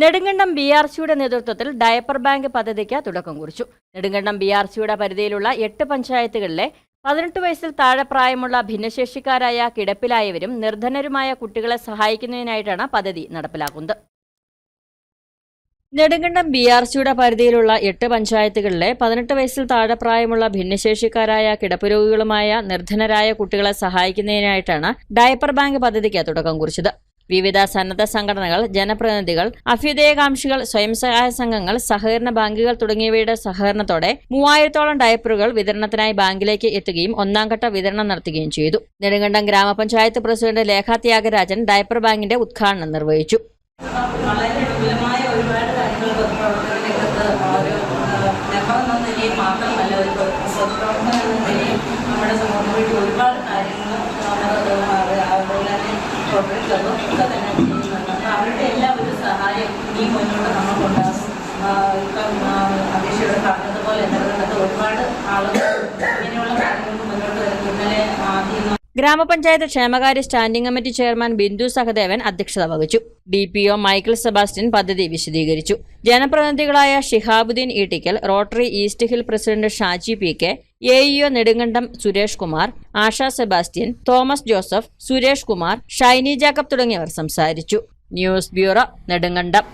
Nedumkandam B R സിയുടെ നേതൃത്വത്തിൽ diaper bank പദ്ധതിക്ക് തുടക്കം കുറിച്ചു. നെടുങ്കണ്ടം ബി ആർ സിയുടെ പരിധിയിലുള്ള എട്ട് പഞ്ചായത്തുകളിലെ പതിനെട്ട് വയസ്സിൽ താഴെ പ്രായമുള്ള ഭിന്നശേഷിക്കാരായ കിടപ്പിലായവരും നിർധനരുമായ കുട്ടികളെ സഹായിക്കുന്നതിനായിട്ടാണ് പദ്ധതി നടപ്പിലാക്കുന്നത്. നെടുങ്കണ്ടം ബി ആർ സിയുടെ പരിധിയിലുള്ള എട്ട് പഞ്ചായത്തുകളിലെ പതിനെട്ട് വയസ്സിൽ താഴെ പ്രായമുള്ള ഭിന്നശേഷിക്കാരായ കിടപ്പുരോഗികളുമായ നിർധനരായ കുട്ടികളെ സഹായിക്കുന്നതിനായിട്ടാണ് ഡയപ്പർ ബാങ്ക് പദ്ധതിക്ക് തുടക്കം കുറിച്ചത്. വിവിധ സന്നദ്ധ സംഘടനകൾ ജനപ്രതിനിധികൾ അഭ്യുദയകാംക്ഷികൾ സ്വയം സഹായ സംഘങ്ങൾ സഹകരണ ബാങ്കുകൾ തുടങ്ങിയവയുടെ സഹകരണത്തോടെ മൂവായിരത്തോളം ഡയപ്പറുകൾ വിതരണത്തിനായി ബാങ്കിലേക്ക് എത്തുകയും ഒന്നാംഘട്ട വിതരണം നടത്തുകയും ചെയ്തു. നെടുങ്കണ്ടം ഗ്രാമപഞ്ചായത്ത് പ്രസിഡന്റ് ലേഖ ത്യാഗരാജൻ ഡയപ്പർ ബാങ്കിന്റെ ഉദ്ഘാടനം നിർവഹിച്ചു. ഒരുപാട് കാര്യങ്ങൾ പൊതുപ്രവർത്തന രംഗത്ത് ഒരു മെമ്പർ മാത്രമല്ല ഒരു പൊതുപ്രവർത്തനം എന്ന നിലയിൽ നമ്മുടെ സമൂഹത്തിൽ ഒരുപാട് ഗ്രാമപഞ്ചായത്ത് ക്ഷേമകാര്യ standing committee chairman Bindu Sahadevan അധ്യക്ഷത വഹിച്ചു. D P O Michael Sebastian പദ്ധതി വിശദീകരിച്ചു. ജനപ്രതിനിധികളായ Shihabuddin Eettikkal Rotary East Hill president Shaji P K A EO Nedumkandam Suresh Kumar Asha Sebastian Thomas Joseph Suresh Kumar Shiny Jacob തുടങ്ങിയവർ സംസാരിച്ചു. News bureau Nedumkandam.